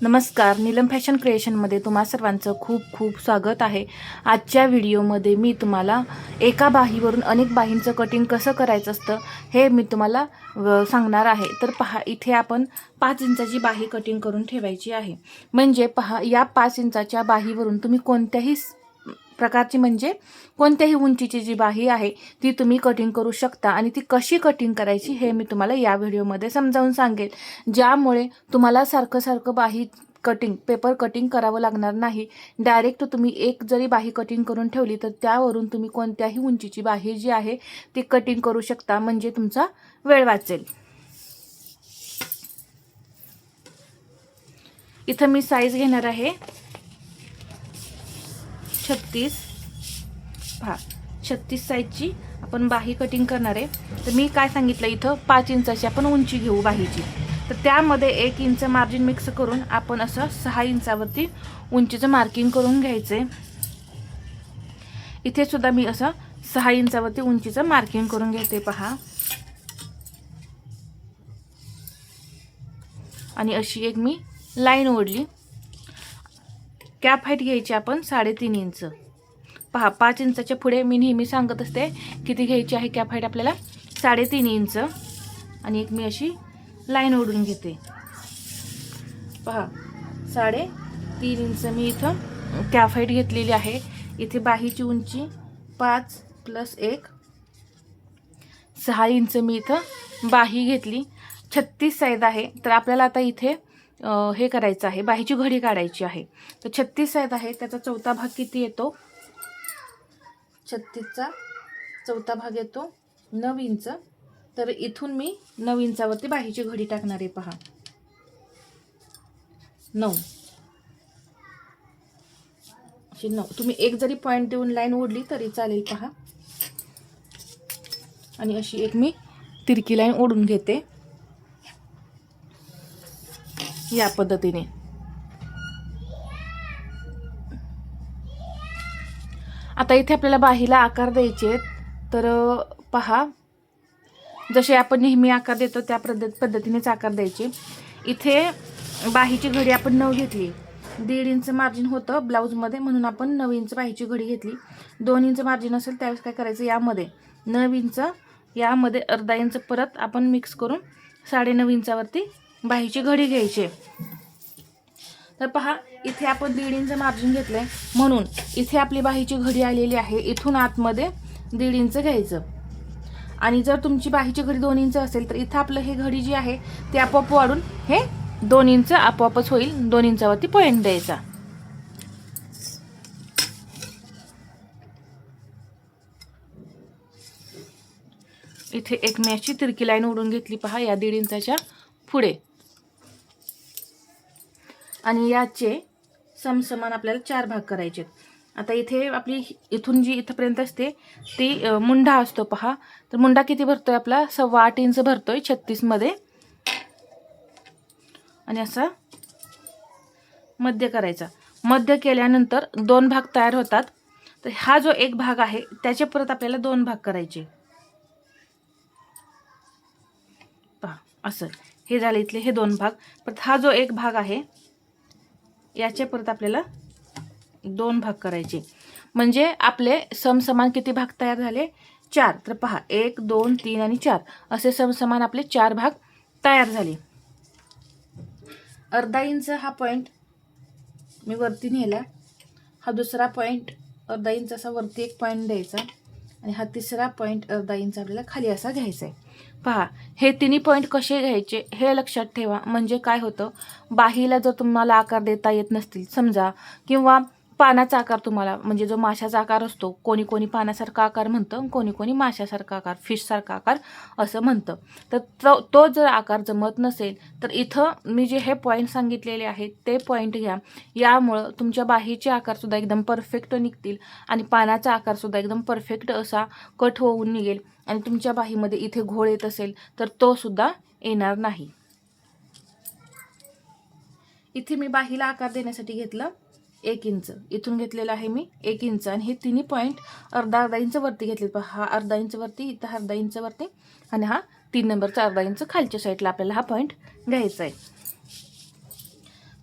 नमस्कार नीलम फॅशन क्रिएशनमध्ये तुम्हा सर्वांचं खूप खूप स्वागत आहे. आजच्या व्हिडिओमध्ये मी तुम्हाला एका बाहीवरून अनेक बाहींचं कटिंग कसं करायचं असतं हे मी तुम्हाला व, सांगणार आहे. तर पहा इथे आपण पाच इंचाची बाही कटिंग करून ठेवायची आहे. म्हणजे पहा या पाच इंचाच्या बाहीवरून तुम्ही कोणत्याही प्रकारची म्हणजे कोणत्याही उंचीची जी बाही आहे ती तुम्ही कटिंग करू शकता. आणि ती कशी कटिंग करायची हे मी तुम्हाला या व्हिडिओमध्ये समजावून सांगेल. ज्यामुळे तुम्हाला सारखं सारखं बाही कटिंग पेपर कटिंग करावं लागणार नाही. डायरेक्ट तुम्ही एक जरी बाही कटिंग करून ठेवली तर त्यावरून तुम्ही कोणत्याही उंचीची बाही जी आहे ती कटिंग करू शकता. म्हणजे तुमचा वेळ वाचेल. इथं मी साईज घेणार आहे. छत्तीस. पहा छत्तीस साईजची आपण बाही कटिंग करणार आहे. तर मी काय सांगितलं इथं? पाच इंचाची आपण उंची घेऊ बाहीची. तर त्यामध्ये एक इंच मार्जिन मिक्स करून आपण असं सहा इंचावरती उंचीचं मार्किंग करून घ्यायचं आहे इथे सुद्धा मी असं सहा इंचावरती उंचीचं मार्किंग करून घेते पहा. आणि अशी एक मी लाईन ओढली. कॅप हाईट घ्यायची आपण साडेतीन इंच. पहा पाच इंचाच्या पुढे मी नेहमी सांगत असते किती घ्यायची आहे कॅप हाईट आपल्याला? साडेतीन इंच. आणि एक मी अशी लाईन ओढून घेते. पहा साडे तीन इंच मी इथं कॅप हाईट घेतलेली आहे. इथे बाहीची उंची पाच प्लस एक. सहा इंच मी इथं बाही घेतली. छत्तीस साईज आहे. तर आपल्याला आता इथे हे करायचं आहे बाहीची घडी काढायची आहे. तर छत्तीस आहेत आहे त्याचा चौथा भाग किती येतो? छत्तीसचा चौथा भाग येतो नऊ इंच. तर इथून मी नऊ इंचावरती बाहीची घडी टाकणार आहे पहा. नऊ. अशी नऊ. तुम्ही एक जरी पॉईंट देऊन लाईन ओढली तरी चालेल पहा. आणि अशी एक मी तिरकी लाईन ओढून घेते. या पद्धतीने. आता इथे आपल्याला बाहीला आकार द्यायचे आहेत. तर पहा. जसे आपण नेहमी आकार देतो त्या पद्धत पद्धतीनेच आकार द्यायचे. इथे बाहीची घडी आपण नऊ घेतली. दीड इंच मार्जिन होतं ब्लाऊजमध्ये म्हणून आपण नऊ इंच बाहीची घडी घेतली. दोन इंच मार्जिन असेल त्यावेळेस काय करायचं? यामध्ये. नऊ इंच यामध्ये अर्धा इंच परत आपण मिक्स करून साडेनऊ इंचावरती बाहीची घडी घ्यायची. तर पहा इथे आपण दीड इंच मार्जिन घेतलंय. म्हणून इथे आपली बाहीची घडी आलेली आहे. इथून आतमध्ये दीड इंच घ्यायचं. आणि जर तुमची बाहीची घडी दोन इंच असेल तर इथं आपलं हे घडी जी आहे ते आपोआप वाढून हे दोन इंच आपोआपच होईल. दोन इंचावरती पॉईंट द्यायचा. इथे एक मी अशी तिरकी लाईन ओढून घेतली पहा या दीड इंचाच्या पुढे. आणि याचे समसमान आपल्याला चार भाग करायचे आता इथे आपली इथून जी इथंपर्यंत असते ती मुंडा असतो पहा. तर मुंडा किती भरतोय आपला? सव्वा आठ इंच भरतोय छत्तीसमध्ये. आणि असा मध्य करायचा. मध्य केल्यानंतर दोन भाग तयार होतात. तर हा जो एक भाग आहे त्याचे परत आपल्याला दोन भाग करायचे. पहा असं. हे झाले इथले हे दोन भाग. परत हा जो एक भाग आहे याचे परत आपल्याला दोन भाग करायचे. म्हणजे आपले समसमान किती भाग तयार झाले? चार. तर पहा एक दोन तीन आणि चार. असे समसमान आपले चार भाग तयार झाले. अर्धा इंच हा पॉईंट मी वरती नेला. हा दुसरा पॉईंट अर्धा इंच असा वरती एक पॉईंट द्यायचा. आणि हा तिसरा पॉईंट अर्धा इंच आपल्याला खाली असा घ्यायचा आहे पहा हे तिन्ही पॉईंट कसे घ्यायचे हे लक्षात ठेवा. म्हणजे काय होतं? बाहीला जर तुम्हाला आकार देता येत नसतील समजा किंवा पानाचा आकार तुम्हाला म्हणजे जो माशाचा आकार असतो कोणी कोणी पानासारखा आकार म्हणतं कोणी कोणी माशासारखा आकार फिशसारखा आकार असं म्हणतं. तर तो तो जर आकार जमत नसेल तर इथं मी जे हे पॉईंट सांगितलेले आहेत ते पॉईंट घ्या. यामुळं तुमच्या बाहीचे आकारसुद्धा एकदम परफेक्ट निघतील आणि पानाचा आकारसुद्धा एकदम परफेक्ट असा कट होऊन निघेल आणि तुमच्या बाहीमध्ये इथे घोळ येत असेल तर तो सुद्धा येणार नाही. इथे मी बाहीला आकार देण्यासाठी घेतलं. एक इंच. इथून घेतलेलं आहे मी एक इंच. आणि हे तिन्ही पॉईंट अर्धा अर्धा इंच वरती घेतले पहा. हा अर्धा इंच वरती इथं अर्धा इंच वरती. आणि हा तीन नंबरचा अर्धा इंच खालच्या साईडला आपल्याला हा पॉईंट घ्यायचा आहे.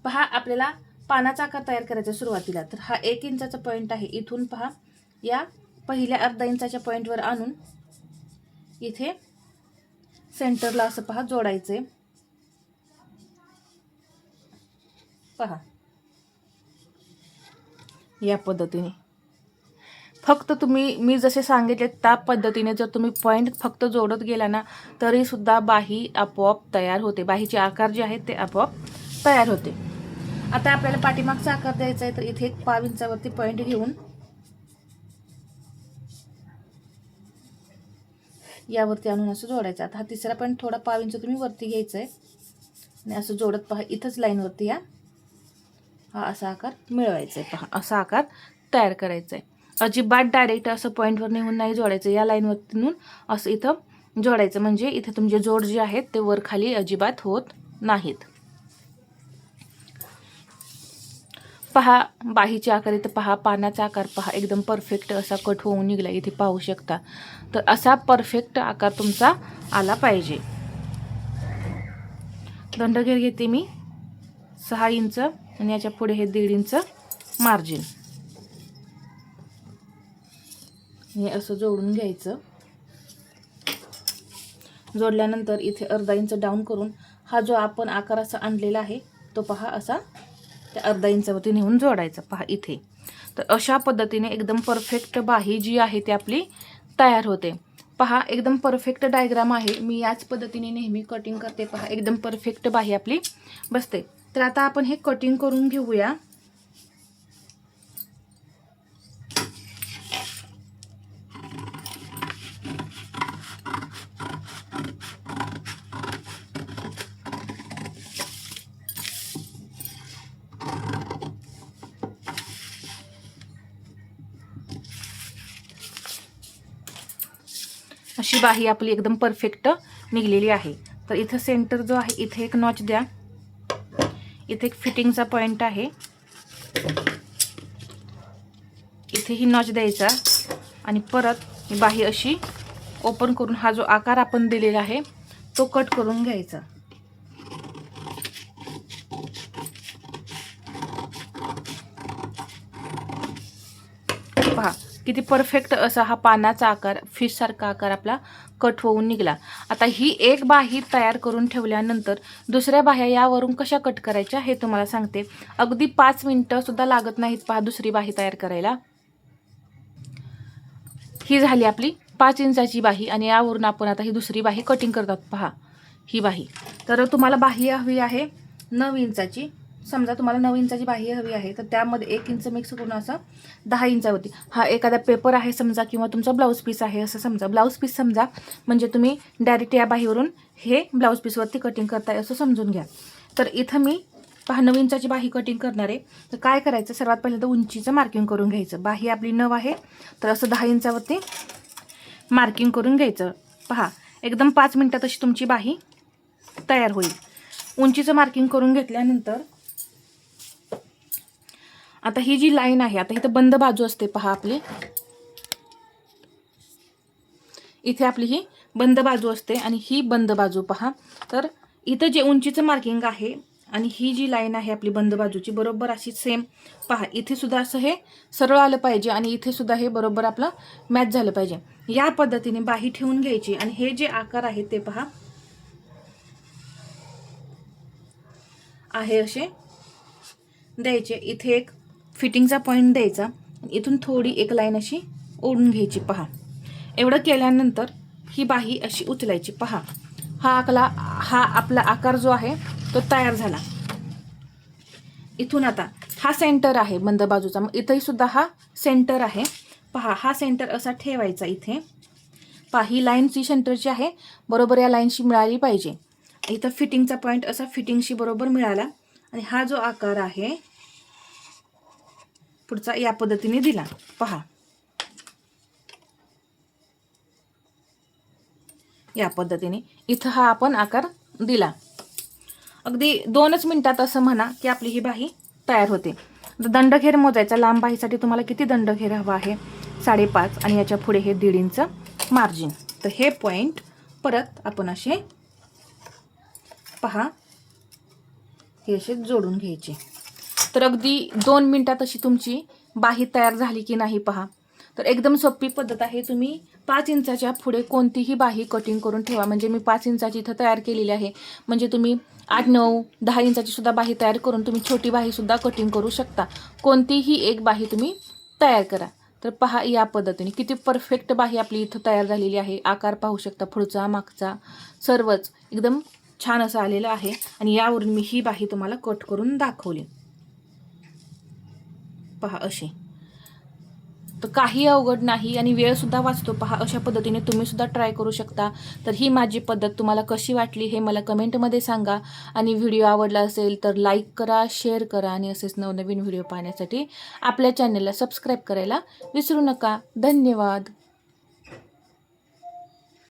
पहा आपल्याला पानाचा आकार तयार करायचा सुरुवातीला. तर हा एक इंचाचा पॉईंट आहे. इथून पहा या पहिल्या अर्धा इंचाच्या पॉईंटवर आणून इथे सेंटरला असं पहा जोडायचं आहे पहा. या पद्धतीने. फक्त तुम्ही मी जसे सांगितले त्या पद्धतीने जर तुम्ही पॉईंट फक्त जोडत गेला ना तरीसुद्धा बाही आपोआप तयार होते. बाहीचे आकार जे आहेत ते आपोआप तयार होते. आता आपल्याला पाठीमागचा आकार द्यायचा आहे तर इथे एक पाव इंचावरती पॉईंट घेऊन यावरती आणून असं जोडायचं. आता हा तिसरा पॉईंट थोडा पाव इंच तुम्ही वरती घ्यायचा आहे आणि असं जोडत पहा इथंच लाईनवरती या. हा असा आकार मिळवायचा आहे. पहा असा आकार तयार करायचा आहे. अजिबात डायरेक्ट असं पॉईंटवर नेऊन नाही जोडायचं. या लाईनवरती नेऊन असं इथं जोडायचं. म्हणजे इथे तुमचे जोड जे आहेत ते वर खाली अजिबात होत नाहीत. पहा बाहीचे आकार इथं पहा पानाचा आकार पहा. एकदम परफेक्ट असा कट होऊन निघला. इथे पाहू शकता. तर असा परफेक्ट आकार तुमचा आला पाहिजे. दंडघेर घेते मी. सहा इंच आणि याच्यापुढे हे दीड इंच मार्जिन हे असं जोडून घ्यायचं. जोडल्यानंतर इथे अर्धा इंच डाऊन करून हा जो आपण आकार असा आणलेला आहे तो पहा असा त्या अर्धा इंचावरती नेऊन जोडायचा. पहा इथे. तर अशा पद्धतीने एकदम परफेक्ट बाही जी आहे ती आपली तयार होते. पहा एकदम परफेक्ट डायग्राम आहे. मी याच पद्धतीने नेहमी कटिंग करते. पहा एकदम परफेक्ट बाही आपली बसते. तर आता आपण हे कटिंग करून घेऊया. अशी बाही आपली एकदम परफेक्ट निघलेली आहे. तर इथं सेंटर जो आहे इथे एक नॉच द्या. इथे एक फिटिंगचा पॉईंट आहे. इथे ही नॉच द्यायचा आणि परत ही बाही अशी ओपन करून हा जो आकार आपण दिलेला आहे तो कट करून घ्यायचा. पहा किती परफेक्ट असा हा पानाचा आकार फिशसारखा आकार आपला कट होऊन निघाला. आता ही एक बाही तयार करून ठेवल्यानंतर दुसऱ्या बाह्या यावरून कशा कट करायच्या हे तुम्हाला सांगते. अगदी पाच मिनटंसुद्धा लागत नाहीत पहा दुसरी बाही तयार करायला. ही झाली आपली पाच इंचाची बाही आणि यावरून आपण आता ही दुसरी बाही कटिंग करतात पहा ही बाही. तर तुम्हाला बाही हवी आहे नऊ इंचाची समजा तुम्हाला नऊ इंचाची बाह्य हवी आहे तर त्यामध्ये एक इंच मिक्स करून असं दहा इंचावरती. हा एखादा पेपर आहे समजा किंवा तुमचा ब्लाऊज पीस आहे असं समजा. ब्लाऊज पीस समजा म्हणजे तुम्ही डायरेक्ट या बाहीवरून हे ब्लाऊज पीसवरती कटिंग करताय असं समजून घ्या. तर इथं मी पहा नऊ इंचाची बाही कटिंग करणार आहे. तर काय करायचं? सर्वात पहिल्यांदा उंचीचं मार्किंग करून घ्यायचं. बाही आपली नऊ आहे तर असं दहा इंचावरती मार्किंग करून घ्यायचं. पहा एकदम पाच मिनटात अशी तुमची बाही तयार होईल. उंचीचं मार्किंग करून घेतल्यानंतर आता ही जी लाईन आहे आता इथं बंद बाजू असते पहा आपली. इथे आपली ही बंद बाजू असते आणि ही बंद बाजू पहा. तर इथं जे उंचीचं मार्किंग आहे आणि ही जी लाईन आहे आपली बंद बाजूची बरोबर अशी सेम पहा इथे सुद्धा असं हे सरळ आलं पाहिजे आणि इथे सुद्धा हे बरोबर आपलं मॅच झालं पाहिजे. या पद्धतीने बाही ठेवून घ्यायची आणि हे जे आकार आहे ते पहा. आहे असे. द्यायचे. इथे एक फिटिंगचा पॉईंट द्यायचा. इथून थोडी एक लाईन अशी ओढून घ्यायची पहा. एवढं केल्यानंतर ही बाही अशी उचलायची पहा. हा आकला हा आपला आकार जो आहे तो तयार झाला. इथून आता हा सेंटर आहे बंद बाजूचा. मग इथंही सुद्धा हा सेंटर आहे. पहा हा सेंटर असा ठेवायचा इथे. पहा ही लाईन जी सेंटरची आहे. बरोबर या लाईनशी मिळाली पाहिजे. इथं फिटिंगचा पॉईंट असा फिटिंगशी बरोबर मिळाला. आणि हा जो आकार आहे पुढचा या पद्धतीने दिला. पहा. या पद्धतीने इथं हा आपण आकार दिला. अगदी दोनच मिनिटात असं म्हणा की आपली ही बाही तयार होते. तर दंडघेर मोजायचा लांब बाहीसाठी तुम्हाला किती दंडघेर हवा आहे? साडेपाच आणि याच्यापुढे हे दीड इंच मार्जिन तर हे पॉईंट परत आपण असे पहा. हे असे जोडून घ्यायचे. तर अगदी दोन मिनटात अशी तुमची बाही तयार झाली की नाही पहा. तर एकदम सोपी पद्धत आहे. तुम्ही पाच इंचाच्या पुढे कोणतीही बाही कटिंग करून ठेवा. म्हणजे मी पाच इंचाची इथं तयार केलेली आहे. म्हणजे तुम्ही आठ नऊ दहा इंचाची सुद्धा बाही तयार करून तुम्ही छोटी बाहीसुद्धा कटिंग करू शकता. कोणतीही एक बाही तुम्ही तयार करा. तर पहा या पद्धतीने किती परफेक्ट बाही आपली इथं तयार झालेली आहे. आकार पाहू शकता पुढचा मागचा सर्वच. एकदम छान असं आलेलं आहे. आणि यावरून मी ही बाही तुम्हाला कट करून दाखवली. पहा असे. तर काही अवघड नाही आणि वेळसुद्धा वाचतो पहा अशा पद्धतीने तुम्हीसुद्धा ट्राय करू शकता. तर ही माझी पद्धत तुम्हाला कशी वाटली हे मला कमेंटमध्ये सांगा. आणि व्हिडिओ आवडला असेल तर लाईक करा शेअर करा आणि असेच नवनवीन व्हिडिओ पाहण्यासाठी आपल्या चॅनलला सबस्क्राईब करायला विसरू नका. धन्यवाद.